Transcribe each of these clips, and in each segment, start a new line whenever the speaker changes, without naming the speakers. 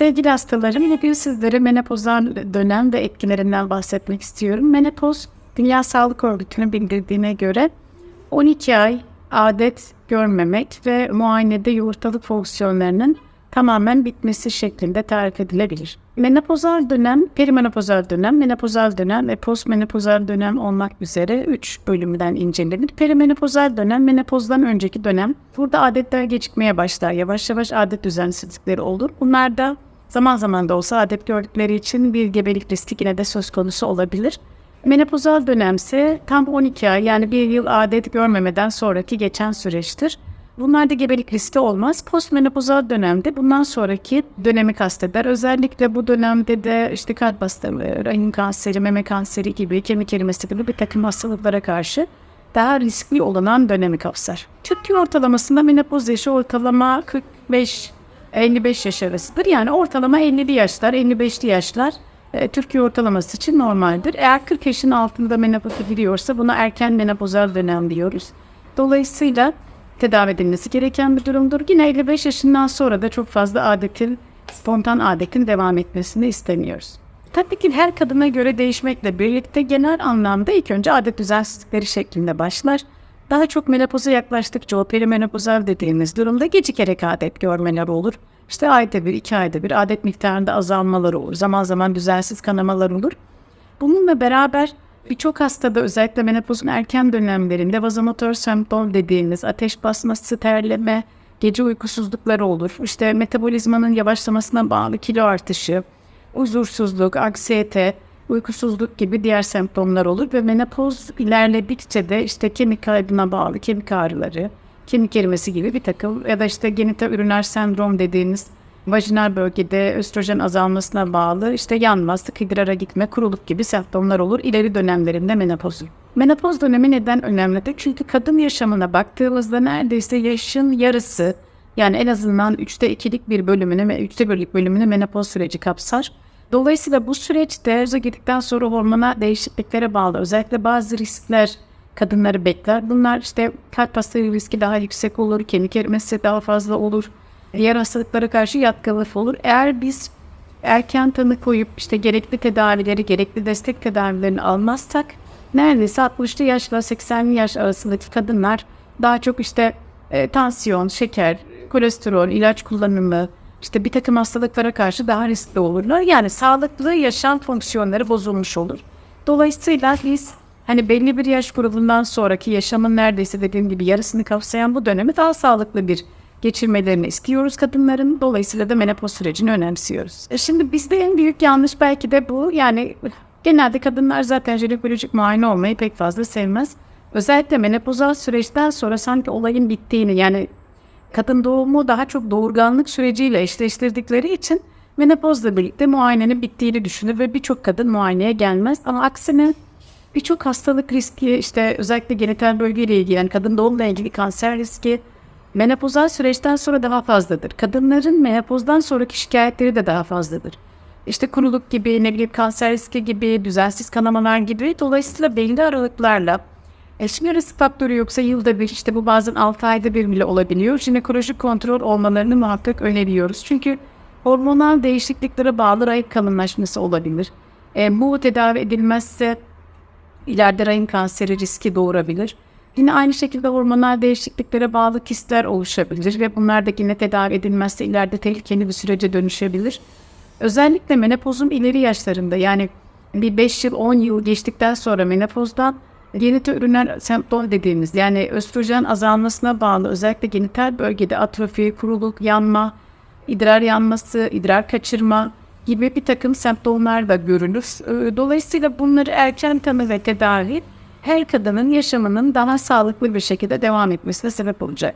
Sevgili hastalarım, bugün sizlere menopozal dönem ve etkilerinden bahsetmek istiyorum. Menopoz, Dünya Sağlık Örgütü'nün bildirdiğine göre 12 ay adet görmemek ve muayenede yumurtalık fonksiyonlarının tamamen bitmesi şeklinde tarif edilebilir. Menopozal dönem, perimenopozal dönem, menopozal dönem ve postmenopozal dönem olmak üzere 3 bölümden incelenir. Perimenopozal dönem, menopozdan önceki dönem. Burada adetler gecikmeye başlar. Yavaş yavaş adet düzensizlikleri olur. Bunlar da zaman zaman da olsa adet gördükleri için bir gebelik riski yine de söz konusu olabilir. Menopozal dönemse tam 12 ay yani bir yıl adet görmemeden sonraki geçen süreçtir. Bunlarda gebelik riski olmaz. Postmenopozal dönemde bundan sonraki dönemi kasteder. Özellikle bu dönemde de işte kalp hastalığı, rahim kanseri, meme kanseri gibi, kemik erimesi gibi bir takım hastalıklara karşı daha riskli olan dönemi kapsar. Türkiye ortalamasında menopoz yaşı ortalama 45 55 yaş arasıdır. Yani ortalama 50'li yaşlar, 55'li yaşlar e, Türkiye ortalaması için normaldir. Eğer 40 yaşın altında menopoza giriyorsa buna erken menopozal dönem diyoruz. Dolayısıyla tedavi edilmesi gereken bir durumdur. Yine 55 yaşından sonra da çok fazla adetin, spontan adetin devam etmesini istemiyoruz. Tabii ki her kadına göre değişmekle birlikte genel anlamda ilk önce adet düzensizlikleri şeklinde başlar. Daha çok menopoza yaklaştıkça o perimenopozal dediğimiz durumda gecikerek adet görmeler olur. İşte ayda bir, iki ayda bir adet miktarında azalmalar olur. Zaman zaman düzensiz kanamalar olur. Bununla beraber birçok hastada özellikle menopozun erken dönemlerinde vazomotor semptom dediğimiz ateş basması, terleme, gece uykusuzlukları olur. İşte metabolizmanın yavaşlamasına bağlı kilo artışı, huzursuzluk, anksiyete, uykusuzluk gibi diğer semptomlar olur ve menopoz ilerledikçe de işte kemik kaybına bağlı kemik ağrıları, kemik erimesi gibi bir takım ya da işte genital üriner sendrom dediğiniz vajinal bölgede östrojen azalmasına bağlı işte yanma, sık idrara gitme, kuruluk gibi semptomlar olur ileri dönemlerinde menopozun. Menopoz dönemi neden önemlidir? Çünkü kadın yaşamına baktığımızda neredeyse yaşın yarısı yani en azından üçte ikilik bir bölümünü ve üçte birlik bölümünü menopoz süreci kapsar. Dolayısıyla bu süreçte öze girdikten sonra hormona değişikliklere bağlı özellikle bazı riskler kadınları bekler. Bunlar işte kalp hastalığı riski daha yüksek olur, kemik erimesi daha fazla olur, diğer hastalıklara karşı yatkınlık olur. Eğer biz erken tanı koyup işte gerekli tedavileri, gerekli destek tedavilerini almazsak neredeyse 60'lı yaşla 80'li yaş arasındaki kadınlar daha çok işte e, tansiyon, şeker, kolesterol, ilaç kullanımı, işte bir takım hastalıklara karşı daha riskli olurlar. Yani sağlıklı yaşam fonksiyonları bozulmuş olur. Dolayısıyla biz hani belli bir yaş grubundan sonraki yaşamın neredeyse dediğim gibi yarısını kapsayan bu dönemi daha sağlıklı bir geçirmelerini istiyoruz kadınların. Dolayısıyla da menopoz sürecini önemsiyoruz. E şimdi bizde en büyük yanlış belki de bu. Yani genelde kadınlar zaten jinekolojik muayene olmayı pek fazla sevmez. Özellikle menopozal süreçten sonra sanki olayın bittiğini yani kadın doğumu daha çok doğurganlık süreciyle eşleştirdikleri için menopozla birlikte muayenenin bittiğini düşünür ve birçok kadın muayeneye gelmez. Ama aksine birçok hastalık riski işte özellikle genital bölgeyle ilgili yani kadın doğumla ilgili kanser riski menopozal süreçten sonra daha fazladır. Kadınların menopozdan sonraki şikayetleri de daha fazladır. İşte kuruluk gibi, ne bileyim kanser riski gibi, düzensiz kanamalar gibi dolayısıyla belli aralıklarla Eşme risk faktörü yoksa yılda bir işte bu bazen 6 ayda bir bile olabiliyor. Jinekolojik kontrol olmalarını muhakkak öneriyoruz. Çünkü hormonal değişikliklere bağlı rahim kalınlaşması olabilir. E, bu tedavi edilmezse ileride rahim kanseri riski doğurabilir. Yine aynı şekilde hormonal değişikliklere bağlı kistler oluşabilir ve bunlar da yine tedavi edilmezse ileride tehlikeli bir sürece dönüşebilir. Özellikle menopozun ileri yaşlarında yani bir 5 yıl 10 yıl geçtikten sonra menopozdan Genital üriner semptom dediğimiz yani östrojen azalmasına bağlı özellikle genital bölgede atrofi, kuruluk, yanma, idrar yanması, idrar kaçırma gibi bir takım semptomlar da görülür. Ee, dolayısıyla bunları erken tanı ve tedavi her kadının yaşamının daha sağlıklı bir şekilde devam etmesine sebep olacak.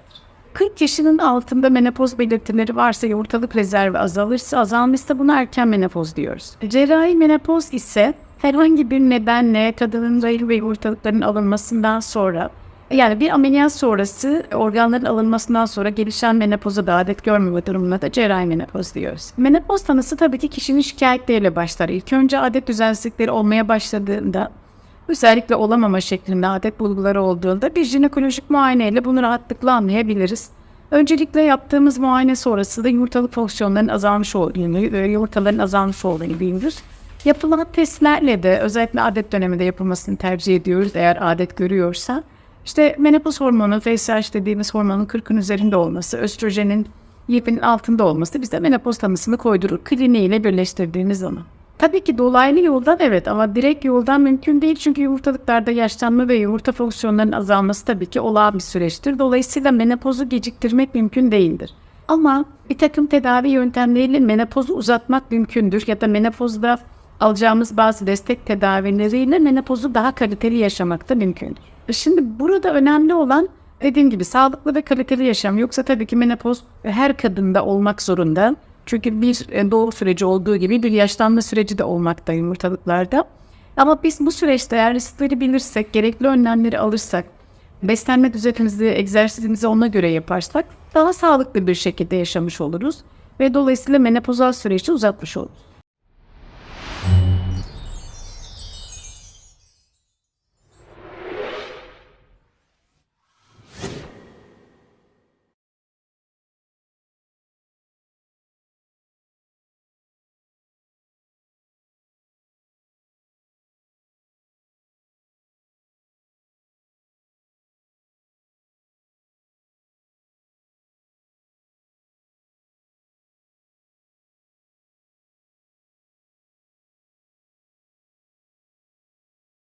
40 yaşının altında menopoz belirtileri varsa yumurtalık rezervi azalırsa azalmışsa buna erken menopoz diyoruz. Cerrahi menopoz ise herhangi bir nedenle kadının rahim ve yumurtalıkların alınmasından sonra yani bir ameliyat sonrası organların alınmasından sonra gelişen menopoza da adet görmeme durumuna da cerrahi menopoz diyoruz. Menopoz tanısı tabii ki kişinin şikayetleriyle başlar. İlk önce adet düzensizlikleri olmaya başladığında özellikle olamama şeklinde adet bulguları olduğunda bir jinekolojik muayeneyle bunu rahatlıkla anlayabiliriz. Öncelikle yaptığımız muayene sonrası da yumurtalık fonksiyonlarının azalmış olduğunu, e, yumurtaların azalmış olduğunu biliyoruz. Yapılan testlerle de özellikle adet döneminde yapılmasını tercih ediyoruz eğer adet görüyorsa. İşte menopoz hormonu, FSH dediğimiz hormonun 40'ın üzerinde olması, östrojenin 20'nin altında olması bize menopoz tanısını koydurur. Kliniğiyle birleştirdiğimiz zaman. Tabii ki dolaylı yoldan evet ama direkt yoldan mümkün değil çünkü yumurtalıklarda yaşlanma ve yumurta fonksiyonlarının azalması tabii ki olağan bir süreçtir. Dolayısıyla menopozu geciktirmek mümkün değildir. Ama bir takım tedavi yöntemleriyle menopozu uzatmak mümkündür ya da menopozda alacağımız bazı destek tedavileriyle menopozu daha kaliteli yaşamak da mümkündür. Şimdi burada önemli olan dediğim gibi sağlıklı ve kaliteli yaşam. Yoksa tabii ki menopoz her kadında olmak zorunda. Çünkü bir e, doğum süreci olduğu gibi bir yaşlanma süreci de olmakta yumurtalıklarda. Ama biz bu süreçte eğer riskleri bilirsek, gerekli önlemleri alırsak, beslenme düzenimizi, egzersizimizi ona göre yaparsak daha sağlıklı bir şekilde yaşamış oluruz. Ve dolayısıyla menopozal süreci uzatmış oluruz.